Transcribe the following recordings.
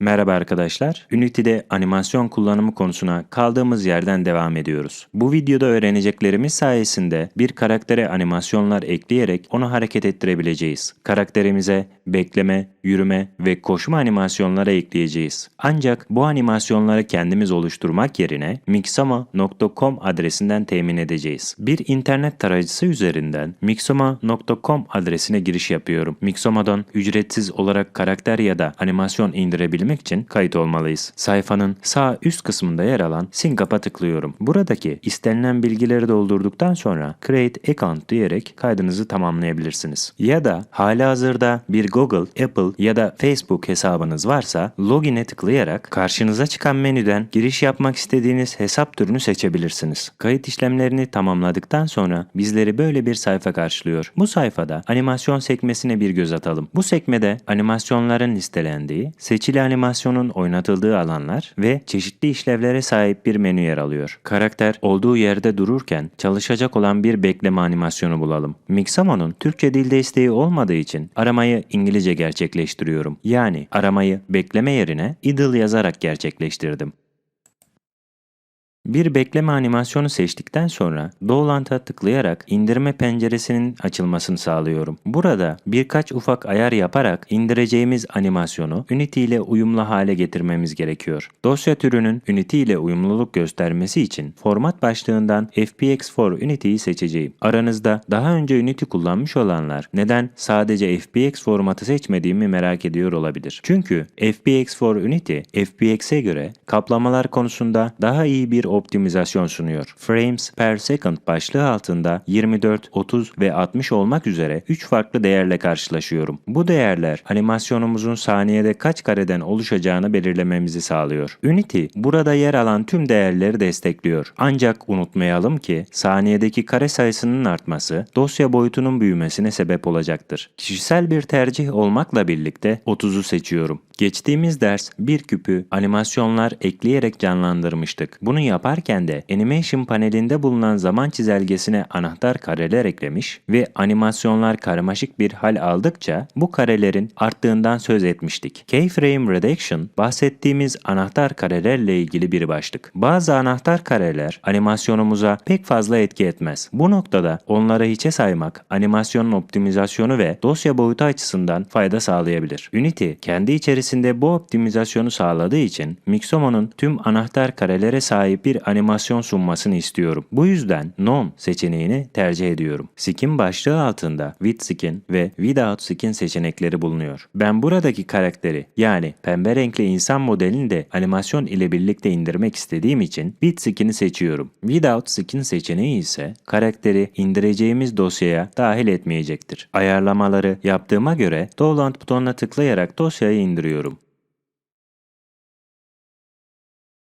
Merhaba arkadaşlar. Unity'de animasyon kullanımı konusuna kaldığımız yerden devam ediyoruz. Bu videoda öğreneceklerimiz sayesinde bir karaktere animasyonlar ekleyerek onu hareket ettirebileceğiz. Karakterimize bekleme, yürüme ve koşma animasyonları ekleyeceğiz. Ancak bu animasyonları kendimiz oluşturmak yerine mixama.com adresinden temin edeceğiz. Bir internet tarayıcısı üzerinden mixama.com adresine giriş yapıyorum. Mixama'dan ücretsiz olarak karakter ya da animasyon indirebilmek için kayıt olmalıyız. Sayfanın sağ üst kısmında yer alan Syncup'a tıklıyorum. Buradaki istenilen bilgileri doldurduktan sonra Create Account diyerek kaydınızı tamamlayabilirsiniz. Ya da hali hazırda bir Google, Apple ya da Facebook hesabınız varsa Login'e tıklayarak karşınıza çıkan menüden giriş yapmak istediğiniz hesap türünü seçebilirsiniz. Kayıt işlemlerini tamamladıktan sonra bizleri böyle bir sayfa karşılıyor. Bu sayfada animasyon sekmesine bir göz atalım. Bu sekmede animasyonların listelendiği, seçili animasyonun oynatıldığı alanlar ve çeşitli işlevlere sahip bir menü yer alıyor. Karakter olduğu yerde dururken çalışacak olan bir bekleme animasyonu bulalım. Mixamo'nun Türkçe dil desteği olmadığı için aramayı İngilizce gerçekleştiriyorum. Yani aramayı bekleme yerine idle yazarak gerçekleştirdim. Bir bekleme animasyonu seçtikten sonra Download'a tıklayarak indirme penceresinin açılmasını sağlıyorum. Burada birkaç ufak ayar yaparak indireceğimiz animasyonu Unity ile uyumlu hale getirmemiz gerekiyor. Dosya türünün Unity ile uyumluluk göstermesi için format başlığından FPX for Unity'yi seçeceğim. Aranızda daha önce Unity kullanmış olanlar neden sadece FPX formatı seçmediğimi merak ediyor olabilir. Çünkü FPX for Unity FPX'e göre kaplamalar konusunda daha iyi bir optimizasyon sunuyor. Frames per second başlığı altında 24, 30 ve 60 olmak üzere 3 farklı değerle karşılaşıyorum. Bu değerler animasyonumuzun saniyede kaç kareden oluşacağını belirlememizi sağlıyor. Unity burada yer alan tüm değerleri destekliyor. Ancak unutmayalım ki saniyedeki kare sayısının artması dosya boyutunun büyümesine sebep olacaktır. Kişisel bir tercih olmakla birlikte 30'u seçiyorum. Geçtiğimiz ders bir küpü animasyonlar ekleyerek canlandırmıştık. Bunu yaparken de Animation panelinde bulunan zaman çizelgesine anahtar kareler eklemiş ve animasyonlar karmaşık bir hal aldıkça bu karelerin arttığından söz etmiştik. Keyframe Reduction bahsettiğimiz anahtar karelerle ilgili bir başlık. Bazı anahtar kareler animasyonumuza pek fazla etki etmez. Bu noktada onları hiçe saymak animasyonun optimizasyonu ve dosya boyutu açısından fayda sağlayabilir. Unity kendi içerisinde bu optimizasyonu sağladığı için Mixamo'nun tüm anahtar karelere sahip bir animasyon sunmasını istiyorum. Bu yüzden None seçeneğini tercih ediyorum. Skin başlığı altında with skin ve without skin seçenekleri bulunuyor. Ben buradaki karakteri yani pembe renkli insan modelini de animasyon ile birlikte indirmek istediğim için with skin'i seçiyorum. Without skin seçeneği ise karakteri indireceğimiz dosyaya dahil etmeyecektir. Ayarlamaları yaptığıma göre download butonuna tıklayarak dosyayı indiriyorum ediyorum.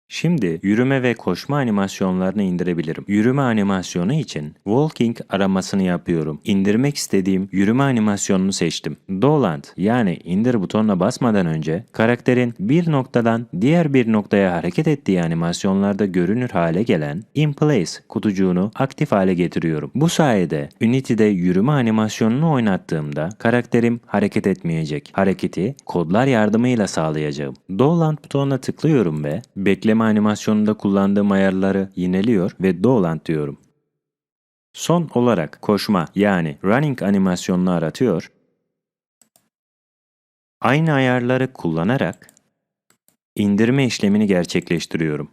Şimdi yürüme ve koşma animasyonlarını indirebilirim. Yürüme animasyonu için walking aramasını yapıyorum. İndirmek istediğim yürüme animasyonunu seçtim. Doland yani indir butonuna basmadan önce karakterin bir noktadan diğer bir noktaya hareket ettiği animasyonlarda görünür hale gelen in place kutucuğunu aktif hale getiriyorum. Bu sayede Unity'de yürüme animasyonunu oynattığımda karakterim hareket etmeyecek. Hareketi kodlar yardımıyla sağlayacağım. Doland butonuna tıklıyorum ve bekleme animasyonunda kullandığım ayarları yineliyor ve Doland diyorum. Son olarak koşma yani running animasyonunu aratıyor. Aynı ayarları kullanarak indirme işlemini gerçekleştiriyorum.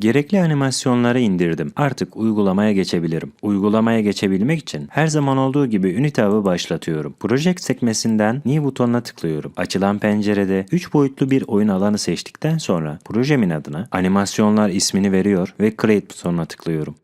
Gerekli animasyonları indirdim. Artık uygulamaya geçebilirim. Uygulamaya geçebilmek için her zaman olduğu gibi Unity avı başlatıyorum. Project sekmesinden New butonuna tıklıyorum. Açılan pencerede 3 boyutlu bir oyun alanı seçtikten sonra projemin adına animasyonlar ismini veriyor ve Create butonuna tıklıyorum.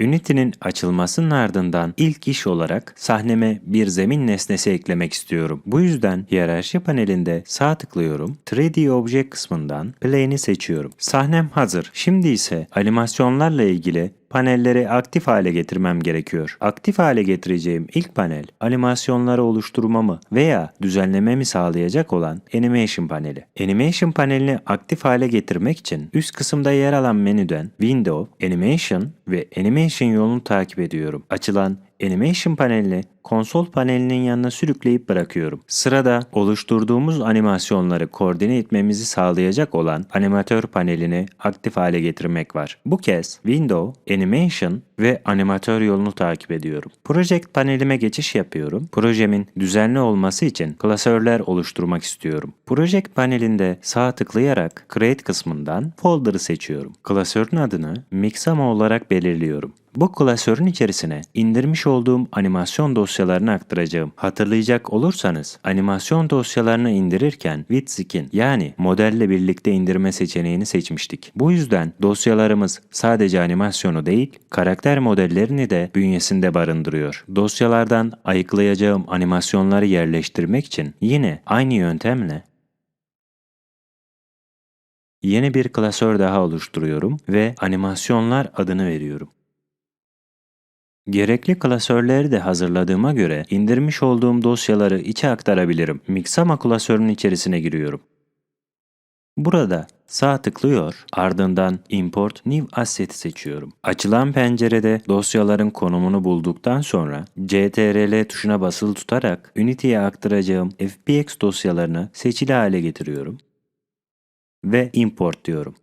Unity'nin açılmasının ardından ilk iş olarak sahneme bir zemin nesnesi eklemek istiyorum. Bu yüzden hiyerarşi panelinde sağ tıklıyorum. 3D Object kısmından Plane'i seçiyorum. Sahnem hazır. Şimdi ise animasyonlarla ilgili panelleri aktif hale getirmem gerekiyor. Aktif hale getireceğim ilk panel animasyonları oluşturmamı veya düzenlememi sağlayacak olan Animation paneli. Animation panelini aktif hale getirmek için üst kısımda yer alan menüden Window, Animation ve Animation yolunu takip ediyorum. Açılan Animation panelini konsol panelinin yanına sürükleyip bırakıyorum. Sırada oluşturduğumuz animasyonları koordine etmemizi sağlayacak olan animatör panelini aktif hale getirmek var. Bu kez Window, Animation ve animatör yolunu takip ediyorum. Project panelime geçiş yapıyorum. Projemin düzenli olması için klasörler oluşturmak istiyorum. Project panelinde sağ tıklayarak Create kısmından Folder'ı seçiyorum. Klasörün adını Mixama olarak belirliyorum. Bu klasörün içerisine indirmiş olduğum animasyon dosyalarını aktaracağım. Hatırlayacak olursanız animasyon dosyalarını indirirken with skin yani modelle birlikte indirme seçeneğini seçmiştik. Bu yüzden dosyalarımız sadece animasyonu değil, karakter modellerini de bünyesinde barındırıyor. Dosyalardan ayıklayacağım animasyonları yerleştirmek için yine aynı yöntemle yeni bir klasör daha oluşturuyorum ve animasyonlar adını veriyorum. Gerekli klasörleri de hazırladığıma göre indirmiş olduğum dosyaları içe aktarabilirim. Mixama klasörünün içerisine giriyorum. Burada sağ tıklıyor, ardından Import New Asset seçiyorum. Açılan pencerede dosyaların konumunu bulduktan sonra CTRL tuşuna basılı tutarak Unity'ye aktaracağım FBX dosyalarını seçili hale getiriyorum ve Import diyorum.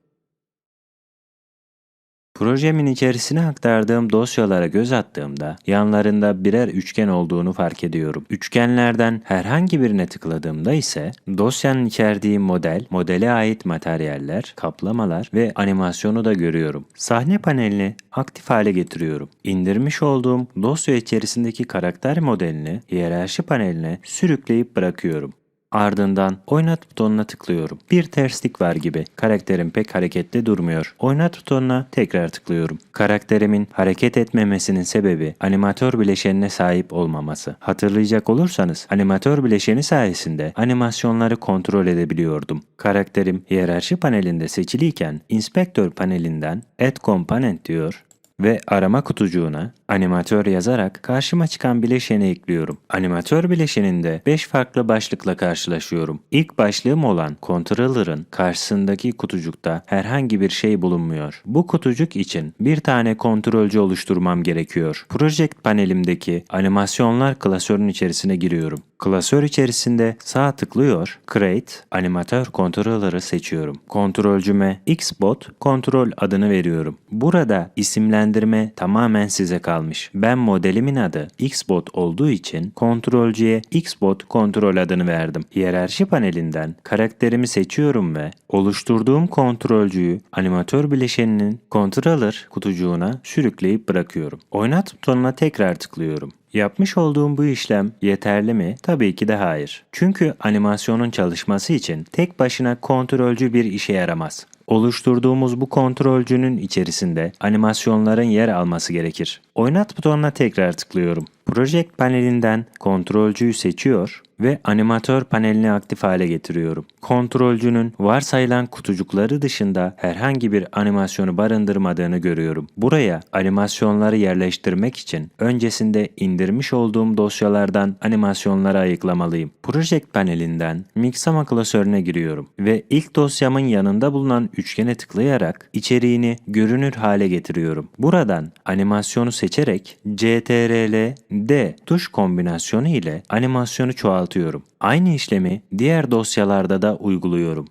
Projemin içerisine aktardığım dosyalara göz attığımda yanlarında birer üçgen olduğunu fark ediyorum. Üçgenlerden herhangi birine tıkladığımda ise dosyanın içerdiği model, modele ait materyaller, kaplamalar ve animasyonu da görüyorum. Sahne panelini aktif hale getiriyorum. İndirmiş olduğum dosya içerisindeki karakter modelini hiyerarşi paneline sürükleyip bırakıyorum. Ardından oynat butonuna tıklıyorum. Bir terslik var gibi. Karakterim pek hareketli durmuyor. Oynat butonuna tekrar tıklıyorum. Karakterimin hareket etmemesinin sebebi animatör bileşenine sahip olmaması. Hatırlayacak olursanız animatör bileşeni sayesinde animasyonları kontrol edebiliyordum. Karakterim hiyerarşi panelinde seçiliyken inspektör panelinden Add Component diyor ve arama kutucuğuna animatör yazarak karşıma çıkan bileşeni ekliyorum. Animatör bileşeninde 5 farklı başlıkla karşılaşıyorum. İlk başlığım olan Controller'ın karşısındaki kutucukta herhangi bir şey bulunmuyor. Bu kutucuk için bir tane kontrolcü oluşturmam gerekiyor. Project panelimdeki animasyonlar klasörün içerisine giriyorum. Klasör içerisinde sağ tıklıyor, Create, animatör kontrolörü seçiyorum. Kontrolcüme Xbot kontrol adını veriyorum. Burada isimlendirme tamamen size kalmış. Ben modelimin adı Xbot olduğu için kontrolcüye Xbot kontrol adını verdim. Hiyerarşi panelinden karakterimi seçiyorum ve oluşturduğum kontrolcüyü animatör bileşeninin controller kutucuğuna sürükleyip bırakıyorum. Oynat butonuna tekrar tıklıyorum. Yapmış olduğum bu işlem yeterli mi? Tabii ki de hayır. Çünkü animasyonun çalışması için tek başına kontrolcü bir işe yaramaz. Oluşturduğumuz bu kontrolcünün içerisinde animasyonların yer alması gerekir. Oynat butonuna tekrar tıklıyorum. Project panelinden kontrolcüyü seçiyor ve animatör panelini aktif hale getiriyorum. Kontrolcünün varsayılan kutucukları dışında herhangi bir animasyonu barındırmadığını görüyorum. Buraya animasyonları yerleştirmek için öncesinde indirmiş olduğum dosyalardan animasyonları ayıklamalıyım. Project panelinden Mixama klasörüne giriyorum ve ilk dosyamın yanında bulunan üçgene tıklayarak içeriğini görünür hale getiriyorum. Buradan animasyonu seçerek CTRL D tuş kombinasyonu ile animasyonu çoğaltıyorum. Aynı işlemi diğer dosyalarda da uyguluyorum.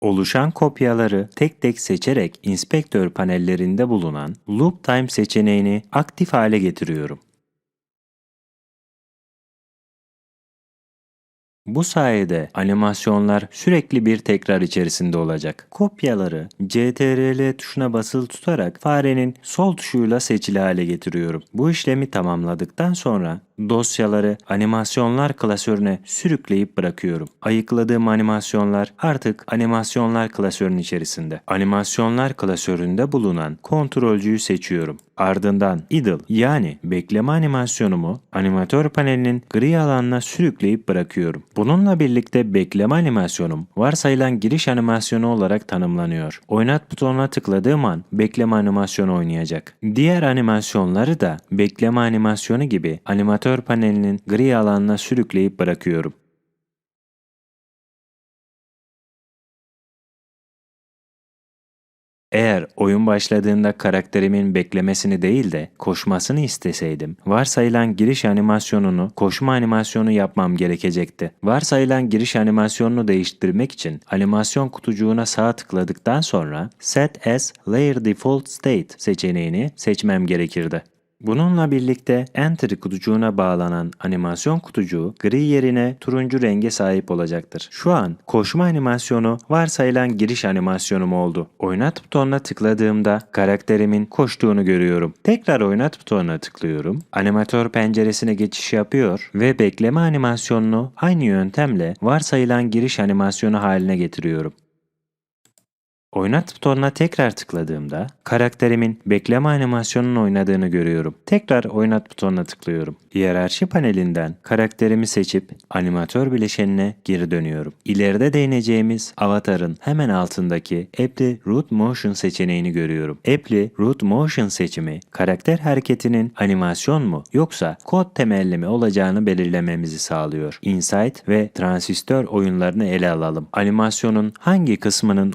Oluşan kopyaları tek tek seçerek inspektör panellerinde bulunan Loop Time seçeneğini aktif hale getiriyorum. Bu sayede animasyonlar sürekli bir tekrar içerisinde olacak. Kopyaları CTRL tuşuna basılı tutarak farenin sol tuşuyla seçili hale getiriyorum. Bu işlemi tamamladıktan sonra dosyaları animasyonlar klasörüne sürükleyip bırakıyorum. Ayıkladığım animasyonlar artık animasyonlar klasörünün içerisinde. Animasyonlar klasöründe bulunan kontrolcüyü seçiyorum. Ardından idle yani bekleme animasyonumu animatör panelinin gri alanına sürükleyip bırakıyorum. Bununla birlikte bekleme animasyonum varsayılan giriş animasyonu olarak tanımlanıyor. Oynat butonuna tıkladığım an bekleme animasyonu oynayacak. Diğer animasyonları da bekleme animasyonu gibi animatör panelinin gri alanına sürükleyip bırakıyorum. Eğer oyun başladığında karakterimin beklemesini değil de koşmasını isteseydim, varsayılan giriş animasyonunu koşma animasyonu yapmam gerekecekti. Varsayılan giriş animasyonunu değiştirmek için animasyon kutucuğuna sağ tıkladıktan sonra Set as Layer Default State seçeneğini seçmem gerekirdi. Bununla birlikte Enter kutucuğuna bağlanan animasyon kutucuğu gri yerine turuncu renge sahip olacaktır. Şu an koşma animasyonu varsayılan giriş animasyonum oldu. Oynat butonuna tıkladığımda karakterimin koştuğunu görüyorum. Tekrar oynat butonuna tıklıyorum. Animatör penceresine geçiş yapıyor ve bekleme animasyonunu aynı yöntemle varsayılan giriş animasyonu haline getiriyorum. Oynat butonuna tekrar tıkladığımda karakterimin bekleme animasyonunun oynadığını görüyorum. Tekrar oynat butonuna tıklıyorum. Hiyerarşi panelinden karakterimi seçip animatör bileşenine geri dönüyorum. İleride değineceğimiz avatarın hemen altındaki Apply Root Motion seçeneğini görüyorum. Apply Root Motion seçimi karakter hareketinin animasyon mu yoksa kod temelli mi olacağını belirlememizi sağlıyor. Insight ve transistör oyunlarını ele alalım. Animasyonun hangi kısmının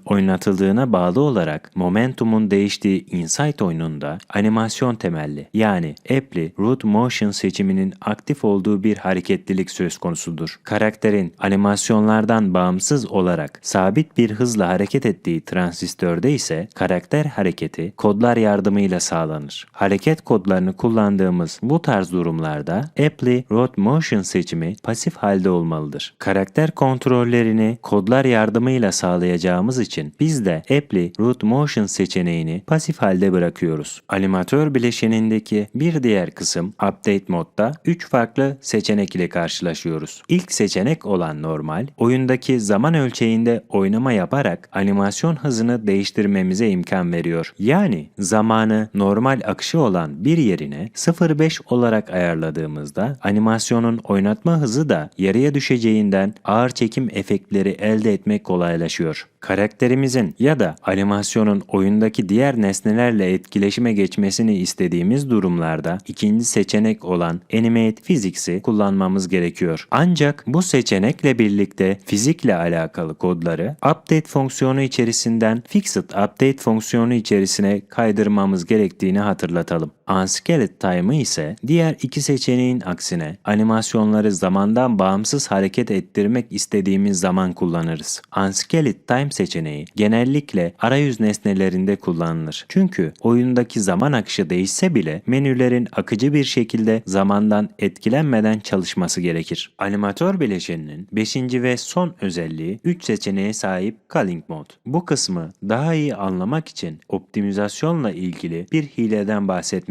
oynatıldığına bağlı olarak momentumun değiştiği Insight oyununda animasyon temelli yani Apply Root Motion seçiminin aktif olduğu bir hareketlilik söz konusudur. Karakterin animasyonlardan bağımsız olarak sabit bir hızla hareket ettiği transistörde ise karakter hareketi kodlar yardımıyla sağlanır. Hareket kodlarını kullandığımız bu tarz durumlarda Apply Root Motion seçimi pasif halde olmalıdır. Karakter kontrollerini kodlar yardımıyla sağlayacağımız için biz de Apply Root Motion seçeneğini pasif halde bırakıyoruz. Animatör bileşenindeki bir diğer kısım Update modda 3 farklı seçenek ile karşılaşıyoruz. İlk seçenek olan normal, oyundaki zaman ölçeğinde oynama yaparak animasyon hızını değiştirmemize imkan veriyor. Yani zamanı normal akışı olan bir yerine 0.5 olarak ayarladığımızda animasyonun oynatma hızı da yarıya düşeceğinden ağır çekim efektleri elde etmek kolaylaşıyor. Karakterimizin ya da animasyonun oyundaki diğer nesnelerle etkileşime geçmesini istediğimiz durumlarda ikinci seçenek olan Animate Physics'i kullanmamız gerekiyor. Ancak bu seçenekle birlikte fizikle alakalı kodları update fonksiyonu içerisinden fixed update fonksiyonu içerisine kaydırmamız gerektiğini hatırlatalım. Unscaled Time'ı ise diğer iki seçeneğin aksine animasyonları zamandan bağımsız hareket ettirmek istediğimiz zaman kullanırız. Unscaled Time seçeneği genellikle arayüz nesnelerinde kullanılır. Çünkü oyundaki zaman akışı değişse bile menülerin akıcı bir şekilde zamandan etkilenmeden çalışması gerekir. Animatör bileşeninin 5. ve son özelliği 3 seçeneğe sahip Culling Mode. Bu kısmı daha iyi anlamak için optimizasyonla ilgili bir hileden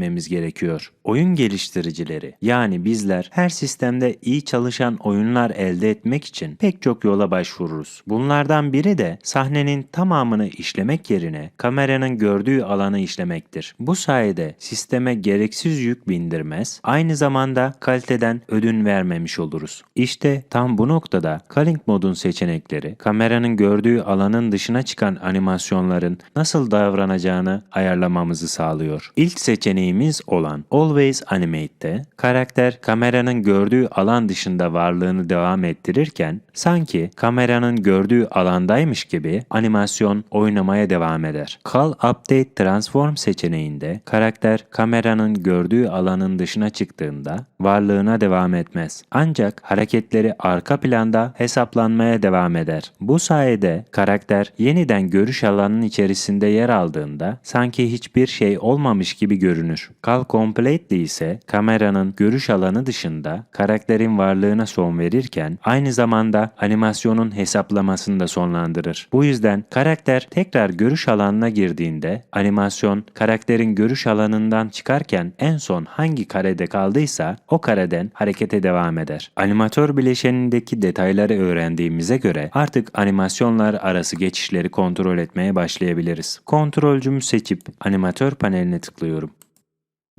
bahsetmemiz gerekiyor. Oyun geliştiricileri yani bizler her sistemde iyi çalışan oyunlar elde etmek için pek çok yola başvururuz. Bunlardan biri de sahnenin tamamını işlemek yerine kameranın gördüğü alanı işlemektir. Bu sayede sisteme gereksiz yük bindirmez, aynı zamanda kaliteden ödün vermemiş oluruz. İşte tam bu noktada Culling modun seçenekleri kameranın gördüğü alanın dışına çıkan animasyonların nasıl davranacağını ayarlamamızı sağlıyor. İlk seçeneğimiz olan Always Animate'te karakter kameranın gördüğü alan dışında varlığını devam ettirirken sanki kameranın gördüğü alandaymış gibi animasyon oynamaya devam eder. Call Update Transform seçeneğinde karakter kameranın gördüğü alanın dışına çıktığında varlığına devam etmez. Ancak hareketleri arka planda hesaplanmaya devam eder. Bu sayede karakter yeniden görüş alanının içerisinde yer aldığında sanki hiçbir şey olmamış gibi görünür. Call Completely ise kameranın görüş alanı dışında karakterin varlığına son verirken aynı zamanda animasyonun hesaplamasını da sonlandırır. Bu yüzden karakter tekrar görüş alanına girdiğinde animasyon karakterin görüş alanından çıkarken en son hangi karede kaldıysa o kareden harekete devam eder. Animatör bileşenindeki detayları öğrendiğimize göre artık animasyonlar arası geçişleri kontrol etmeye başlayabiliriz. Kontrolcümü seçip animatör paneline tıklıyorum.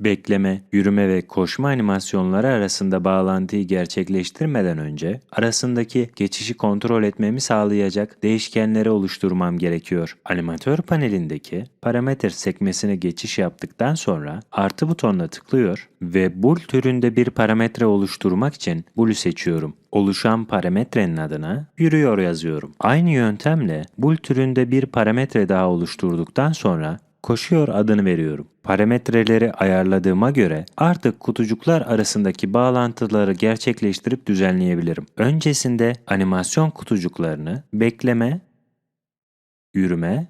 Bekleme, yürüme ve koşma animasyonları arasında bağlantıyı gerçekleştirmeden önce arasındaki geçişi kontrol etmemi sağlayacak değişkenleri oluşturmam gerekiyor. Animatör panelindeki parametre sekmesine geçiş yaptıktan sonra artı butonuna tıklıyor ve bool türünde bir parametre oluşturmak için bool'ü seçiyorum. Oluşan parametrenin adına yürüyor yazıyorum. Aynı yöntemle bool türünde bir parametre daha oluşturduktan sonra koşuyor adını veriyorum. Parametreleri ayarladığıma göre artık kutucuklar arasındaki bağlantıları gerçekleştirip düzenleyebilirim. Öncesinde animasyon kutucuklarını bekleme, yürüme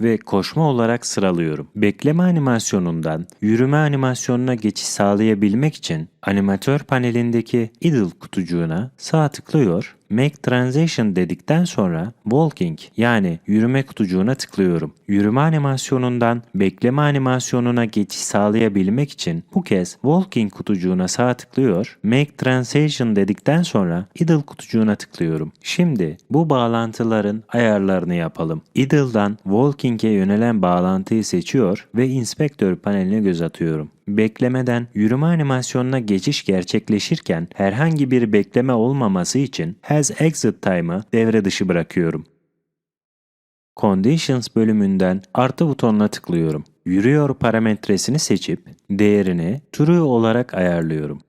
ve koşma olarak sıralıyorum. Bekleme animasyonundan yürüme animasyonuna geçiş sağlayabilmek için animatör panelindeki idle kutucuğuna sağ tıklıyor, Make Transition dedikten sonra Walking yani yürüme kutucuğuna tıklıyorum. Yürüme animasyonundan bekleme animasyonuna geçiş sağlayabilmek için bu kez Walking kutucuğuna sağ tıklıyor, Make Transition dedikten sonra Idle kutucuğuna tıklıyorum. Şimdi bu bağlantıların ayarlarını yapalım. Idle'dan Walking'e yönelen bağlantıyı seçiyor ve Inspector paneline göz atıyorum. Beklemeden yürüme animasyonuna geçiş gerçekleşirken herhangi bir bekleme olmaması için Has Exit Time'ı devre dışı bırakıyorum. Conditions bölümünden artı butonuna tıklıyorum. Yürüyor parametresini seçip değerini True olarak ayarlıyorum.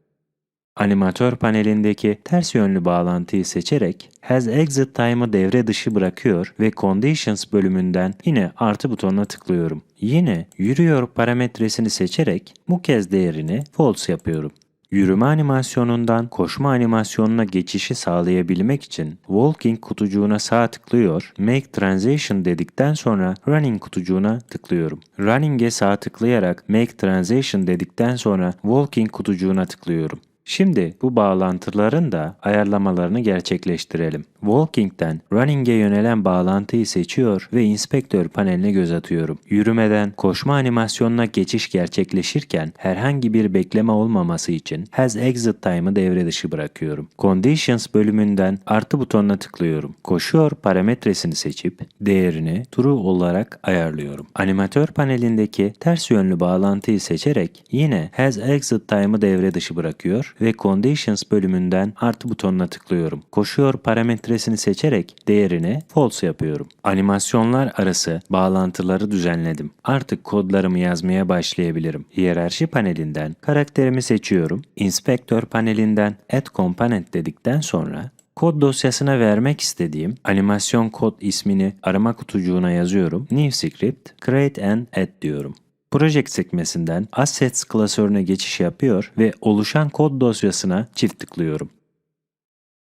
Animatör panelindeki ters yönlü bağlantıyı seçerek Has Exit Time'ı devre dışı bırakıyor ve Conditions bölümünden yine artı butonuna tıklıyorum. Yine yürüyor parametresini seçerek bu kez değerini False yapıyorum. Yürüme animasyonundan koşma animasyonuna geçişi sağlayabilmek için Walking kutucuğuna sağ tıklıyor, Make Transition dedikten sonra Running kutucuğuna tıklıyorum. Running'e sağ tıklayarak Make Transition dedikten sonra Walking kutucuğuna tıklıyorum. Şimdi bu bağlantıların da ayarlamalarını gerçekleştirelim. Walking'den Running'e yönelen bağlantıyı seçiyor ve Inspektör paneline göz atıyorum. Yürümeden koşma animasyonuna geçiş gerçekleşirken herhangi bir bekleme olmaması için Has Exit Time'ı devre dışı bırakıyorum. Conditions bölümünden artı butonuna tıklıyorum. Koşuyor parametresini seçip değerini True olarak ayarlıyorum. Animatör panelindeki ters yönlü bağlantıyı seçerek yine Has Exit Time'ı devre dışı bırakıyor ve Conditions bölümünden artı butonuna tıklıyorum. Koşuyor parametresini seçerek değerini false yapıyorum. Animasyonlar arası bağlantıları düzenledim. Artık kodlarımı yazmaya başlayabilirim. Hiyerarşi panelinden karakterimi seçiyorum. Inspector panelinden Add Component dedikten sonra Kod dosyasına vermek istediğim animasyon kod ismini arama kutucuğuna yazıyorum. New script, create and add diyorum. Project sekmesinden Assets klasörüne geçiş yapıyor ve oluşan kod dosyasına çift tıklıyorum.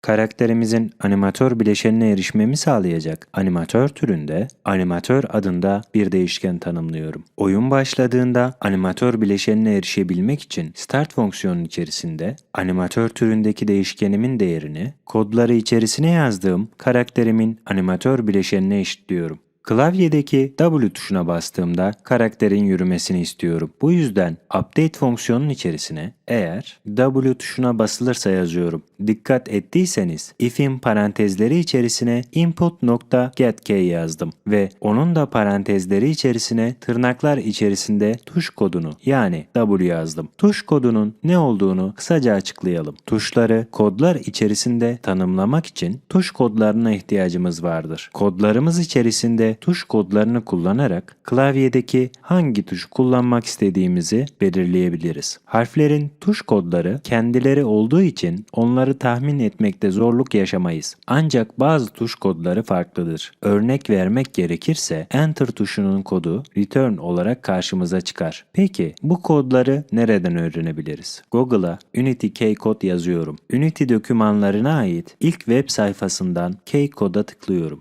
Karakterimizin animatör bileşenine erişmemi sağlayacak animatör türünde animatör adında bir değişken tanımlıyorum. Oyun başladığında animatör bileşenine erişebilmek için start fonksiyonun içerisinde animatör türündeki değişkenimin değerini kodları içerisine yazdığım karakterimin animatör bileşenine eşitliyorum. Klavyedeki W tuşuna bastığımda karakterin yürümesini istiyorum. Bu yüzden update fonksiyonun içerisine eğer W tuşuna basılırsa yazıyorum. Dikkat ettiyseniz if'in parantezleri içerisine input.getKey yazdım ve onun da parantezleri içerisine tırnaklar içerisinde tuş kodunu yani W yazdım. Tuş kodunun ne olduğunu kısaca açıklayalım. Tuşları kodlar içerisinde tanımlamak için tuş kodlarına ihtiyacımız vardır. Kodlarımız içerisinde tuş kodlarını kullanarak klavyedeki hangi tuşu kullanmak istediğimizi belirleyebiliriz. Harflerin tuş kodları kendileri olduğu için onları tahmin etmekte zorluk yaşamayız. Ancak bazı tuş kodları farklıdır. Örnek vermek gerekirse Enter tuşunun kodu return olarak karşımıza çıkar. Peki bu kodları nereden öğrenebiliriz? Google'a Unity K-Code yazıyorum. Unity dokümanlarına ait ilk web sayfasından K-Code'a tıklıyorum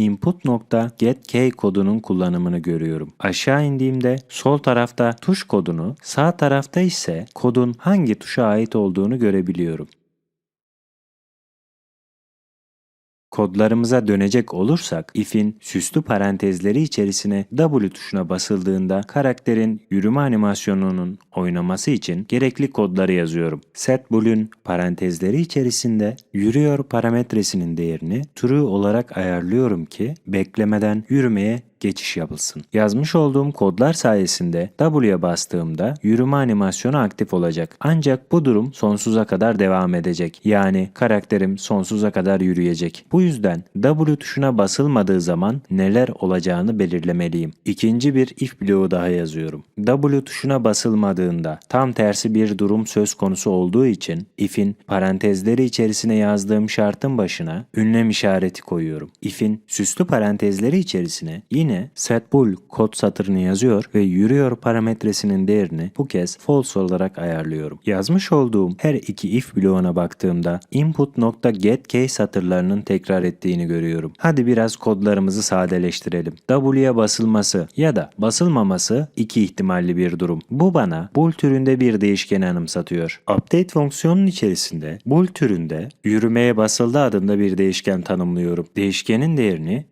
input.getKey kodunun kullanımını görüyorum. Aşağı indiğimde sol tarafta tuş kodunu, sağ tarafta ise kodun hangi tuşa ait olduğunu görebiliyorum. Kodlarımıza dönecek olursak if'in süslü parantezleri içerisine W tuşuna basıldığında karakterin yürüme animasyonunun oynaması için gerekli kodları yazıyorum. setBool'ün parantezleri içerisinde yürüyor parametresinin değerini true olarak ayarlıyorum ki beklemeden yürümeye geçiş yapılsın. Yazmış olduğum kodlar sayesinde W'ye bastığımda yürüme animasyonu aktif olacak. Ancak bu durum sonsuza kadar devam edecek. Yani karakterim sonsuza kadar yürüyecek. Bu yüzden W tuşuna basılmadığı zaman neler olacağını belirlemeliyim. İkinci bir if bloğu daha yazıyorum. W tuşuna basılmadığında tam tersi bir durum söz konusu olduğu için if'in parantezleri içerisine yazdığım şartın başına ünlem işareti koyuyorum. If'in süslü parantezleri içerisine yine setBool kod satırını yazıyor ve yürüyor parametresinin değerini bu kez false olarak ayarlıyorum. Yazmış olduğum her iki if bloğuna baktığımda input.getCase satırlarının tekrar ettiğini görüyorum. Hadi biraz kodlarımızı sadeleştirelim. W'ye basılması ya da basılmaması iki ihtimalli bir durum. Bu bana bool türünde bir değişkeni anımsatıyor. Update fonksiyonun içerisinde bool türünde yürümeye basıldı adında bir değişken tanımlıyorum. Değişkenin değerini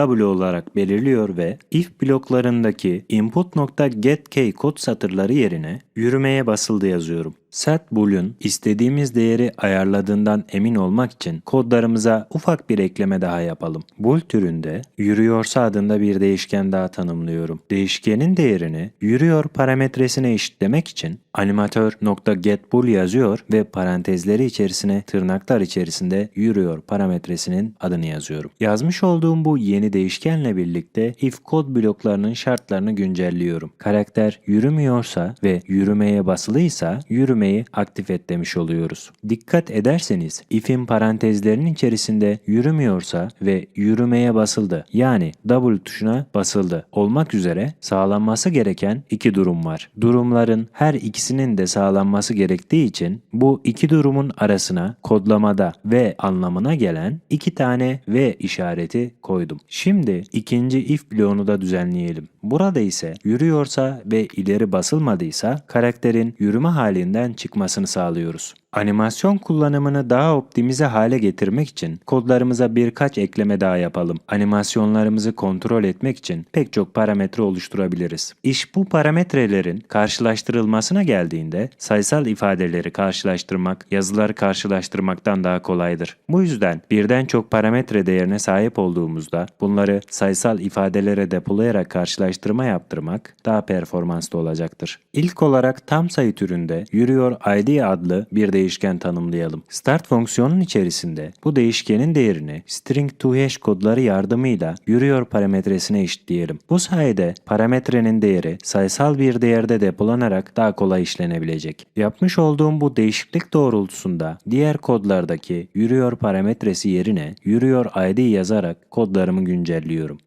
input.getKW olarak belirliyor ve if bloklarındaki input.getK kod satırları yerine yürümeye basıldı yazıyorum. Set bool'un istediğimiz değeri ayarladığından emin olmak için kodlarımıza ufak bir ekleme daha yapalım. Bool türünde yürüyorsa adında bir değişken daha tanımlıyorum. Değişkenin değerini yürüyor parametresine eşitlemek için animatör.getBool yazıyor ve parantezleri içerisine tırnaklar içerisinde yürüyor parametresinin adını yazıyorum. Yazmış olduğum bu yeni değişkenle birlikte if kod bloklarının şartlarını güncelliyorum. Karakter yürümüyorsa ve yürümeye basılıysa yürümeyi aktif et demiş oluyoruz. Dikkat ederseniz if'in parantezlerinin içerisinde yürümüyorsa ve yürümeye basıldı yani W tuşuna basıldı olmak üzere sağlanması gereken iki durum var. Durumların her ikisinin de sağlanması gerektiği için bu iki durumun arasına kodlamada ve anlamına gelen iki tane V işareti koydum. Şimdi ikinci if bloğunu da düzenleyelim. Burada ise yürüyorsa ve ileri basılmadıysa karakterin yürüme halinden çıkmasını sağlıyoruz. Animasyon kullanımını daha optimize hale getirmek için kodlarımıza birkaç ekleme daha yapalım. Animasyonlarımızı kontrol etmek için pek çok parametre oluşturabiliriz. İş bu parametrelerin karşılaştırılmasına geldiğinde sayısal ifadeleri karşılaştırmak yazıları karşılaştırmaktan daha kolaydır. Bu yüzden birden çok parametre değerine sahip olduğumuzda bunları sayısal ifadelere depolayarak karşılaştırma yaptırmak daha performanslı olacaktır. İlk olarak tam sayı türünde yürüyor ID adlı bir değişken tanımlayalım. Start fonksiyonun içerisinde bu değişkenin değerini string to hash kodları yardımıyla yürüyor parametresine eşitleyelim. Bu sayede parametrenin değeri sayısal bir değerde depolanarak daha kolay işlenebilecek. Yapmış olduğum bu değişiklik doğrultusunda diğer kodlardaki yürüyor parametresi yerine yürüyor ID yazarak kodlarımı güncelliyorum.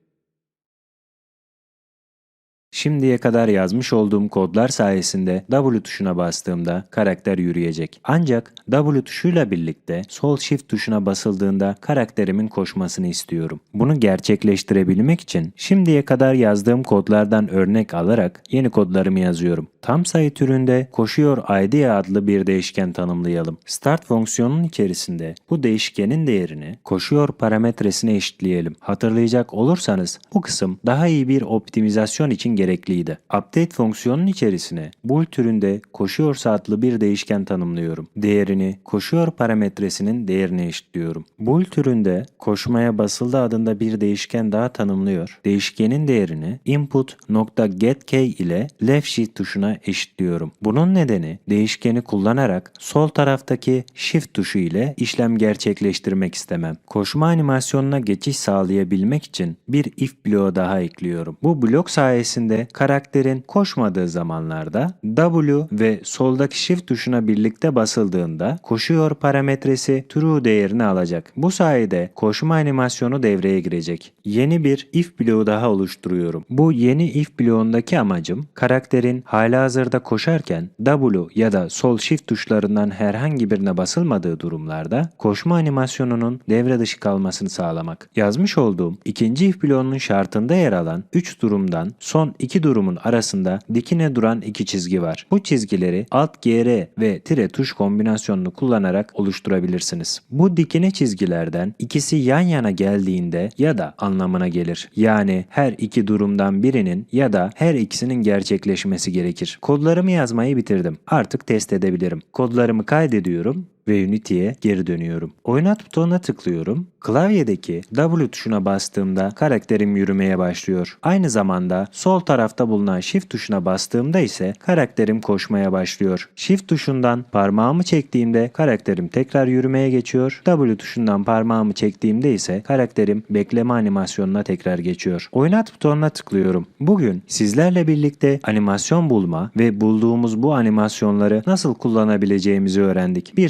Şimdiye kadar yazmış olduğum kodlar sayesinde W tuşuna bastığımda karakter yürüyecek. Ancak W tuşuyla birlikte sol shift tuşuna basıldığında karakterimin koşmasını istiyorum. Bunu gerçekleştirebilmek için şimdiye kadar yazdığım kodlardan örnek alarak yeni kodlarımı yazıyorum. Tam sayı türünde koşuyor ID adlı bir değişken tanımlayalım. Start fonksiyonunun içerisinde bu değişkenin değerini koşuyor parametresine eşitleyelim. Hatırlayacak olursanız bu kısım daha iyi bir optimizasyon için gerekliydi. Update fonksiyonunun içerisine bool türünde koşuyorsa adlı bir değişken tanımlıyorum. Değerini koşuyor parametresinin değerine eşitliyorum. Bool türünde koşmaya basıldı adında bir değişken daha tanımlıyor. Değişkenin değerini input.getK ile left shift tuşuna eşitliyorum. Bunun nedeni değişkeni kullanarak sol taraftaki shift tuşu ile işlem gerçekleştirmek istemem. Koşma animasyonuna geçiş sağlayabilmek için bir if bloğu daha ekliyorum. Bu blok sayesinde karakterin koşmadığı zamanlarda W ve soldaki shift tuşuna birlikte basıldığında koşuyor parametresi true değerini alacak. Bu sayede koşma animasyonu devreye girecek. Yeni bir if bloğu daha oluşturuyorum. Bu yeni if bloğundaki amacım karakterin halihazırda koşarken W ya da sol shift tuşlarından herhangi birine basılmadığı durumlarda koşma animasyonunun devre dışı kalmasını sağlamak. Yazmış olduğum ikinci if bloğunun şartında yer alan 3 durumdan son 2 durumun arasında dikine duran iki çizgi var. Bu çizgileri Alt GR ve tire tuş kombinasyonunu kullanarak oluşturabilirsiniz. Bu dikine çizgilerden ikisi yan yana geldiğinde ya da anlamına gelir. Yani her iki durumdan birinin ya da her ikisinin gerçekleşmesi gerekir. Kodlarımı yazmayı bitirdim. Artık test edebilirim. Kodlarımı kaydediyorum ve Unity'ye geri dönüyorum. Oynat butonuna tıklıyorum. Klavyedeki W tuşuna bastığımda karakterim yürümeye başlıyor. Aynı zamanda sol tarafta bulunan Shift tuşuna bastığımda ise karakterim koşmaya başlıyor. Shift tuşundan parmağımı çektiğimde karakterim tekrar yürümeye geçiyor. W tuşundan parmağımı çektiğimde ise karakterim bekleme animasyonuna tekrar geçiyor. Oynat butonuna tıklıyorum. Bugün sizlerle birlikte animasyon bulma ve bulduğumuz bu animasyonları nasıl kullanabileceğimizi öğrendik. Bir